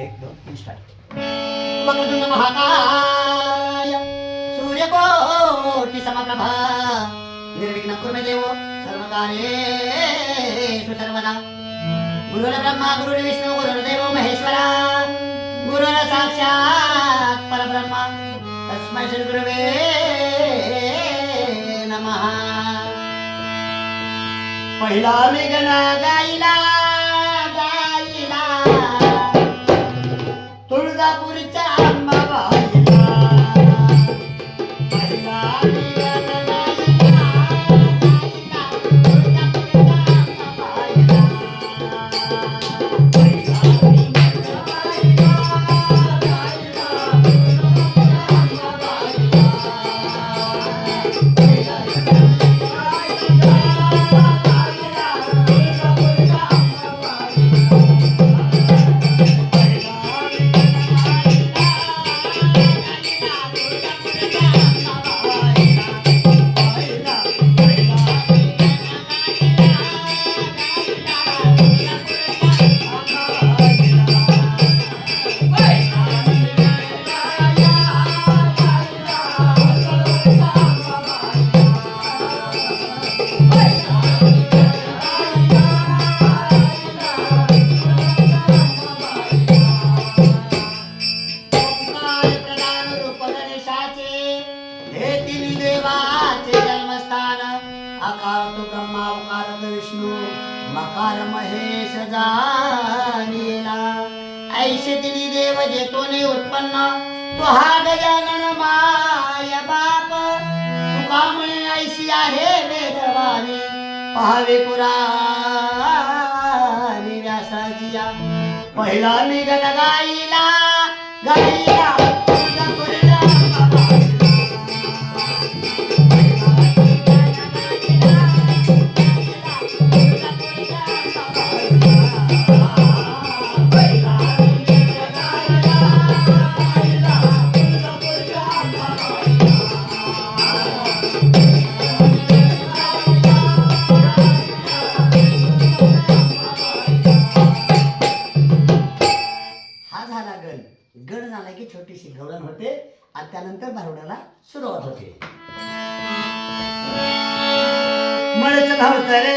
एक दोन तीन स्टार्ट वक्रतुंड महाकाय सूर्यकोटि समप्रभा निर्विघ्न कुर्मे देव सर्वकार्येषु सर्वदा गुरुर्ब्रह्मा गुरुर्विष्णू गुरुर्देव महेश्वरा. गुरुर साक्षात परब्रह्म. तस्मै श्री गुरुवे नमः. पहिला मी गणा गाईला तुळजापूरच्या मकार महेश जाणीला. ऐसे दिली देव जे तोने उत्पन्न तो हा गजानन माय बाप. तुका ऐशी आहे वेदवाणी. पहावे पुराणी व्यासाजिया पहिला निघन गाईला गाईला होते आणि त्यानंतर भारुडाला सुरुवात होते. मळच धावत रे.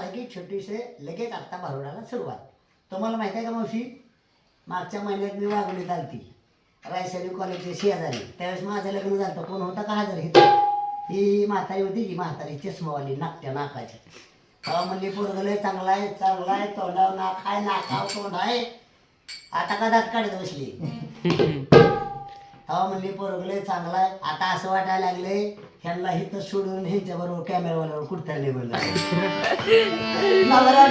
गड की छोटीसे लगेच आत्ता भरवण्याला सुरुवात. तुम्हाला माहिती आहे का मावशी? मागच्या महिन्यात मी वागवलीत आलती रायसरी कॉलेजचे शेजारी. त्यावेळेस माझं लग्न झालं कोण होता का हजर इथं ही म्हातारी होती ही म्हातारी चष्मावाली नाकट्या नाकाची. तेव्हा म्हणली पोरगं लय चांगला आहे चांगला आहे तोंडावर नाक आहे नाकाव तोंड आहे. आता का दात काढत बसली? तेव्हा म्हणली पोरगं लय चांगला आहे. आता असं वाटायला लागले ह्यांना हिथं सोडून ह्यांच्या बरोबर कॅमेरावाल्यावर कुठं निघून नवरा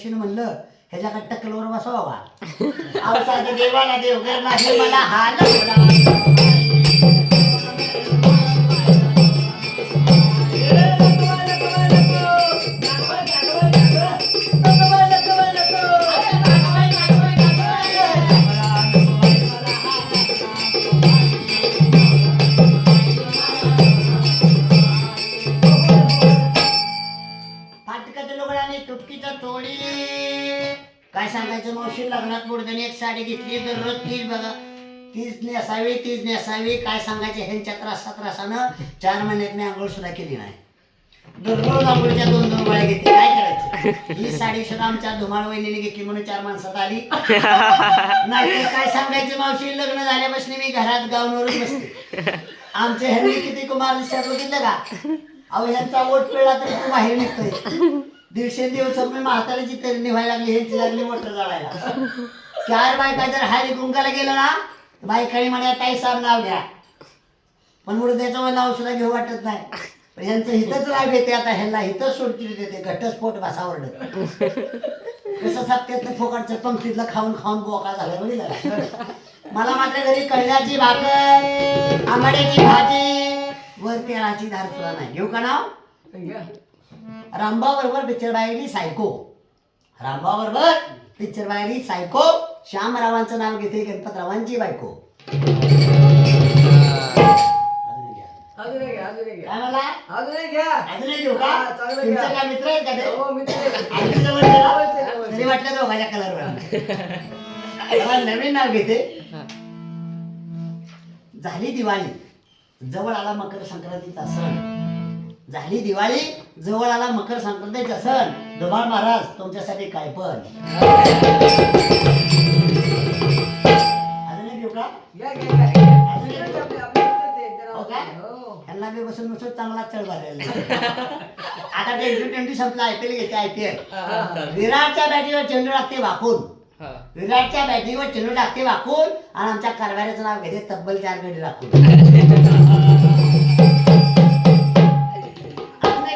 गणपती म्हणलं ह्याच्याकडे टक्कलवर बसवा अहो देवाला देव घर नाही मला हाल साडी घेतली दररोज तीच बघा. तीच नेसावी तीच नेसावी. काय सांगायचे? ह्यांच्या त्रासा त्रासानं चार महिन्यात मी आंघोळ सुद्धा केली नाही. दररोज आंघोळच्या दोन दोन वेळा घेतली काय करायचं? ही साडी सुद्धा आमच्या धुमाळ वहिनीने घेतली म्हणून चार माणसात आली. नाही काय सांगायचे मावशी? लग्न झाल्यापासून मी घरात गाऊनवरच बसते. आमच्या ह्यांनी किती कुमार दिसतात बघितलं का? अहो ह्यांचा ओट पिळला तर तू बाहेर निघतोय. दिवसे दिवस मी म्हाताऱ्याची तरी निभायला लागली ह्यांची लागली मोटर जाळायला. चार बायका जर हळदी कुंकाला गेलं ना बायकाने म्हणा ताई साहेब नाव घ्या. पण मुर्द्याचं नाव सुद्धा घेऊ वाटत नाही. पण यांचं हितच नाव घेते आता ह्यांना हितच सोडतील देते घटस्फोट भासा कसं सत्यातलं फोकाटचं पंक्तीतलं खाऊन खाऊन बोका झालं बघितलं मला मात्र घरी कळण्याची भाकर आंबाड्याची भाजी वर तेलाची धार सुद्धा नाही. घेऊ का नाव? रामबाबरोबर पिक्चर बाहेरली सायको. रामबाबरोबर पिक्चर बाहेरली सायको. श्यामरावांचं नाव घेते गणपतरावांची बायको. अजून घ्या. काय मला अजून एक घेऊ का? हा, चांगलं तुमचा घ्या. काय मित्र आहे का ते? हो, आमच्या जवळ गेला? जवळच आहे, जवळच. तरी वाटलं दोघाच्या कलरवर मला नवीन नाव घेते. झाली दिवाळी. जवळ आला मकर संक्रांतीचा सण झाली दिवाळी जवळ आला मकर संक्रांतीचा सण धुमाळ महाराज तुमच्यासाठी काय पण. का एक घेऊ? हो काय? ह्यांना बी बसून बसून चांगला चढ आता ट्वेंटी ट्वेंटी संपला आयपीएल घेते आयपीएल विराटच्या बॅटीवर चेंडू टाकते वाकून. विराटच्या बॅटिंगवर चेंडू टाकते वाकून आणि आमच्या कारभाराचं नाव घेते तब्बल चार गडी राखून.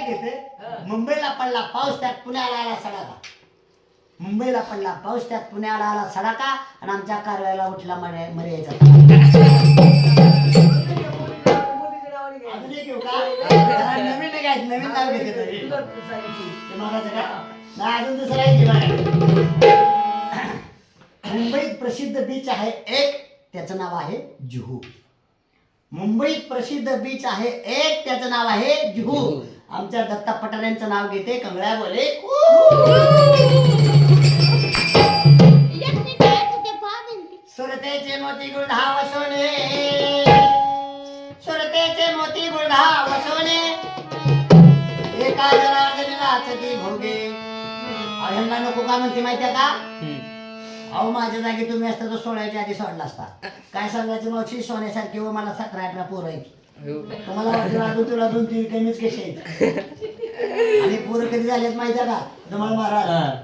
घेते. मुंबईला पडला पाऊस त्यात पुण्याला आला सडाका मुंबईला पडला. पाऊस त्यात पुण्याला आला सडाका आणि आमच्या कारवायला उठला मरे मर्यायचा अजून एक घेऊ का? जरा नवीन नवीन नाव घेते तरी. ते का? नाही अजून दुसरा एक घेणार मुंबईत प्रसिद्ध बीच आहे एक त्याचं नाव आहे जुहू. मुंबईत प्रसिद्ध बीच आहे एक त्याचं नाव आहे जुहू. आमच्या दत्ता पटाऱ्यांचं नाव घेते कंगळ्या बोले. सुरतेचे मोती गुळढा वसवणे सुरतेचे मोती गुळढा वसवणे एका जनार्दनी नाचती भोगे. अहो, ह्यांना नको का म्हणते माहितीये का? अहो माझ्या जागी तुम्ही असता तर सोळायच्या आधी सोडला असता. काय सांगायचं मावशी? सोन्यासारखी व मला सतरा अठरा पोरं आहेत. तुम्हाला वाटलं अजून तुला दोन तीन कमीच आहेत. आणि पोरं कधी झालेत माहितीये का? तुम्हाला महाराज.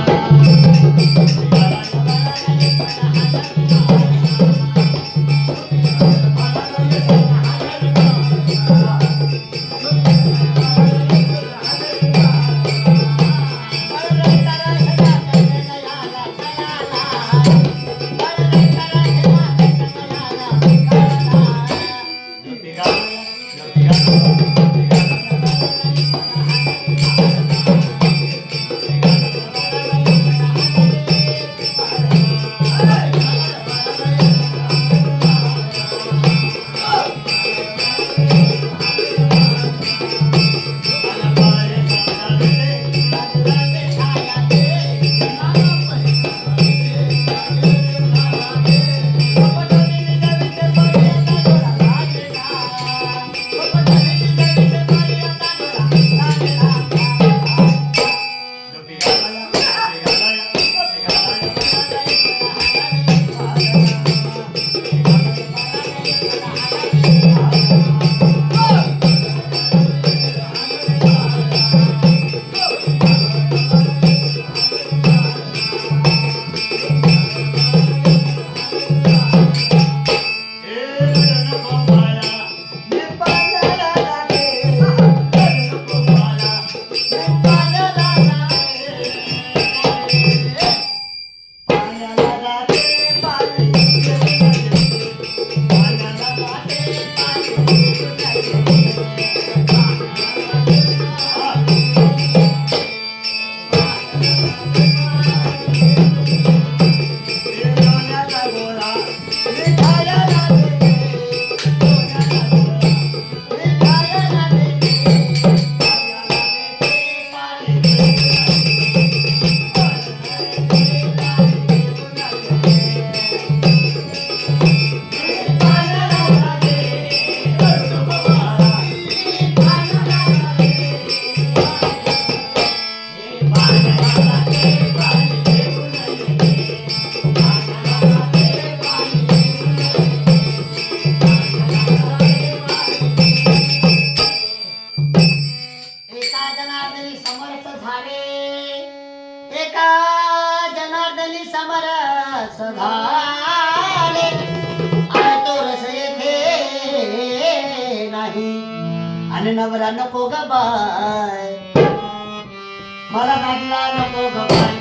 1, 2, 3. झाले. एका जनार्दनी समर सधाले आणि तो रस येथे नाही. आणि नवरा नको ग बाय. मला नाटला नको ग बाय.